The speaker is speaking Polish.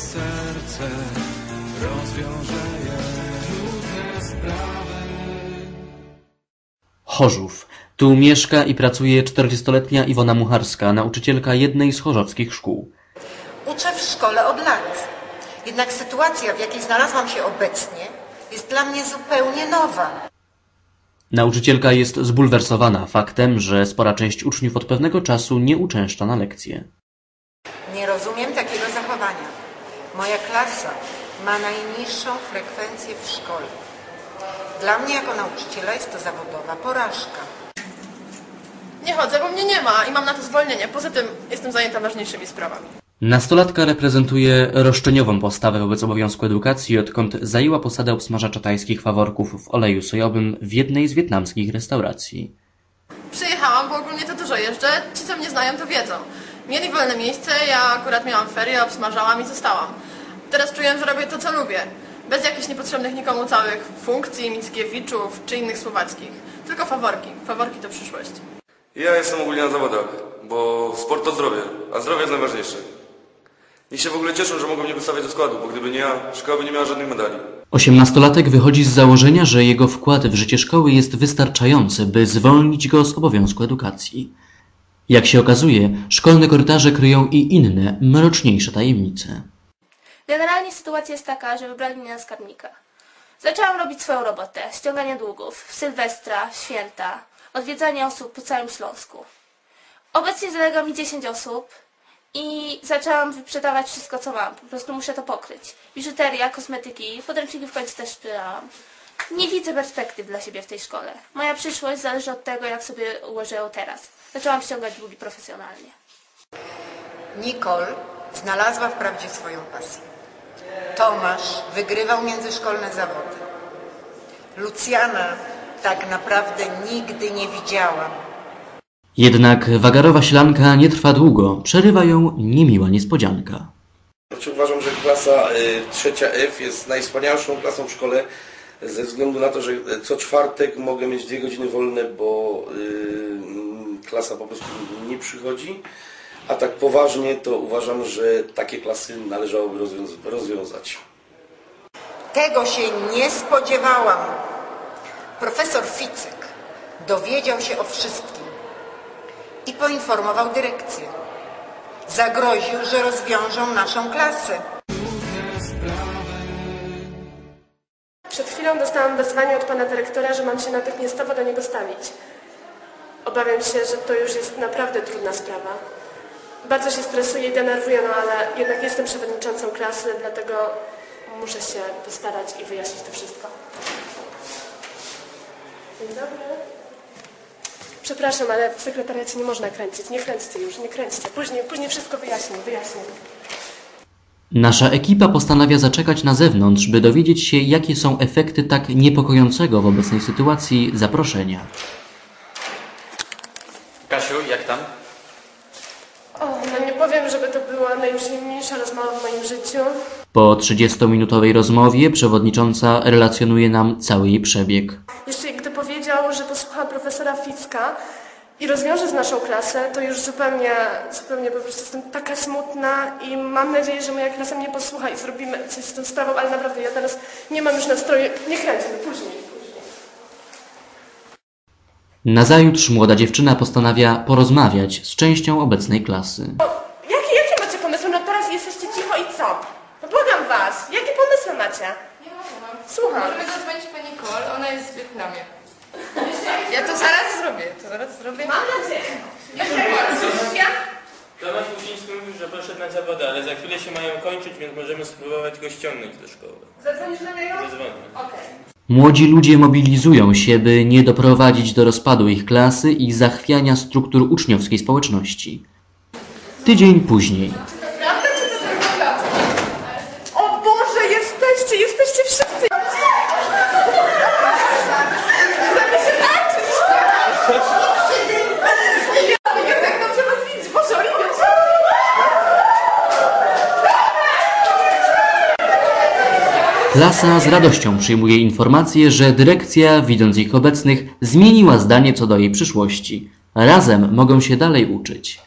serce rozwiąże je trudne sprawy. Chorzów. Tu mieszka i pracuje 40-letnia Iwona Mucharska, nauczycielka jednej z chorzowskich szkół. Uczę w szkole od lat. Jednak sytuacja, w jakiej znalazłam się obecnie, jest dla mnie zupełnie nowa. Nauczycielka jest zbulwersowana faktem, że spora część uczniów od pewnego czasu nie uczęszcza na lekcje. Nie rozumiem takiego zachowania. Moja klasa ma najniższą frekwencję w szkole. Dla mnie jako nauczyciela jest to zawodowa porażka. Nie chodzę, bo mnie nie ma i mam na to zwolnienie. Poza tym jestem zajęta ważniejszymi sprawami. Nastolatka reprezentuje roszczeniową postawę wobec obowiązku edukacji, odkąd zajęła posadę obsmażacza tajskich faworków w oleju sojowym w jednej z wietnamskich restauracji. Przyjechałam, bo ogólnie to dużo jeżdżę. Ci, co mnie znają, to wiedzą. Mieli wolne miejsce, ja akurat miałam ferie, obsmażałam i zostałam. Teraz czuję, że robię to, co lubię. Bez jakichś niepotrzebnych nikomu całych funkcji, Mickiewiczów czy innych słowackich. Tylko faworki. Faworki to przyszłość. Ja jestem ogólnie na zawodach, bo sport to zdrowie, a zdrowie jest najważniejsze. Niech się w ogóle cieszą, że mogą mnie wystawiać do składu, bo gdyby nie ja, szkoła by nie miała żadnych medali. Osiemnastolatek wychodzi z założenia, że jego wkład w życie szkoły jest wystarczający, by zwolnić go z obowiązku edukacji. Jak się okazuje, szkolne korytarze kryją i inne, mroczniejsze tajemnice. Generalnie sytuacja jest taka, że wybrali mnie na skarbnika. Zaczęłam robić swoją robotę, ściąganie długów, Sylwestra, święta, odwiedzanie osób po całym Śląsku. Obecnie zalega mi 10 osób i zaczęłam wyprzedawać wszystko, co mam. Po prostu muszę to pokryć. Biżuteria, kosmetyki, podręczniki w końcu też sprzedałam. Nie widzę perspektyw dla siebie w tej szkole. Moja przyszłość zależy od tego, jak sobie ułożę ją teraz. Zaczęłam ściągać długi profesjonalnie. Nicole znalazła wprawdzie swoją pasję. Tomasz wygrywał międzyszkolne zawody. Lucjana tak naprawdę nigdy nie widziałam. Jednak wagarowa ślanka nie trwa długo, przerywa ją niemiła niespodzianka. Znaczy uważam, że klasa y, trzecia F jest najwspanialszą klasą w szkole ze względu na to, że co czwartek mogę mieć dwie godziny wolne, bo y, mm, klasa po prostu nie przychodzi. A tak poważnie to uważam, że takie klasy należałoby rozwiąz- rozwiązać. Tego się nie spodziewałam. Profesor Ficek dowiedział się o wszystkim i poinformował dyrekcję. Zagroził, że rozwiążą naszą klasę. Chwilą dostałam wezwanie od pana dyrektora, że mam się natychmiastowo do niego stawić. Obawiam się, że to już jest naprawdę trudna sprawa. Bardzo się stresuję i denerwuję, no ale jednak jestem przewodniczącą klasy, dlatego muszę się postarać i wyjaśnić to wszystko. Dzień dobry. Przepraszam, ale w sekretariacie nie można kręcić. Nie kręćcie już, nie kręćcie. Później, później wszystko wyjaśnię, wyjaśnię. Nasza ekipa postanawia zaczekać na zewnątrz, by dowiedzieć się, jakie są efekty tak niepokojącego w obecnej sytuacji zaproszenia. Kasiu, jak tam? O, no nie powiem, żeby to była najprzyjemniejsza rozmowa w moim życiu. Po 30-minutowej rozmowie przewodnicząca relacjonuje nam cały jej przebieg. Jeszcze gdy powiedział, że posłucha profesora Ficka i rozwiąże z naszą klasę, to już zupełnie, zupełnie po prostu jestem taka smutna i mam nadzieję, że moja klasa mnie posłucha i zrobimy coś z tą sprawą, ale naprawdę ja teraz nie mam już nastroju. Nie kręcę, później. Nazajutrz młoda dziewczyna postanawia porozmawiać z częścią obecnej klasy. Jakie, jakie macie pomysły? No teraz jesteście cicho i co? No błagam was, jakie pomysły macie? Nie mam. Słucham. Możemy zadzwonić po Nicole, ona jest w Wietnamie. Ja to zaraz zrobię, to zaraz zrobię. Mam nadzieję. Tomasz Musiński mówił, że poszedł na zawody, ale za chwilę się mają kończyć, więc możemy spróbować go ściągnąć do szkoły. Zadzwonisz do niego? Zadzwonię. Okej. Młodzi ludzie mobilizują się, by nie doprowadzić do rozpadu ich klasy i zachwiania struktur uczniowskiej społeczności. Tydzień później. Prawda czy to tylko prawda? O Boże, jesteście, jesteście wszyscy! Chcemy się tańczyć! Jezu, jak dobrze was widzieć! Boże, Oliwia! Klasa z radością przyjmuje informację, że dyrekcja, widząc ich obecnych, zmieniła zdanie co do jej przyszłości. Razem mogą się dalej uczyć.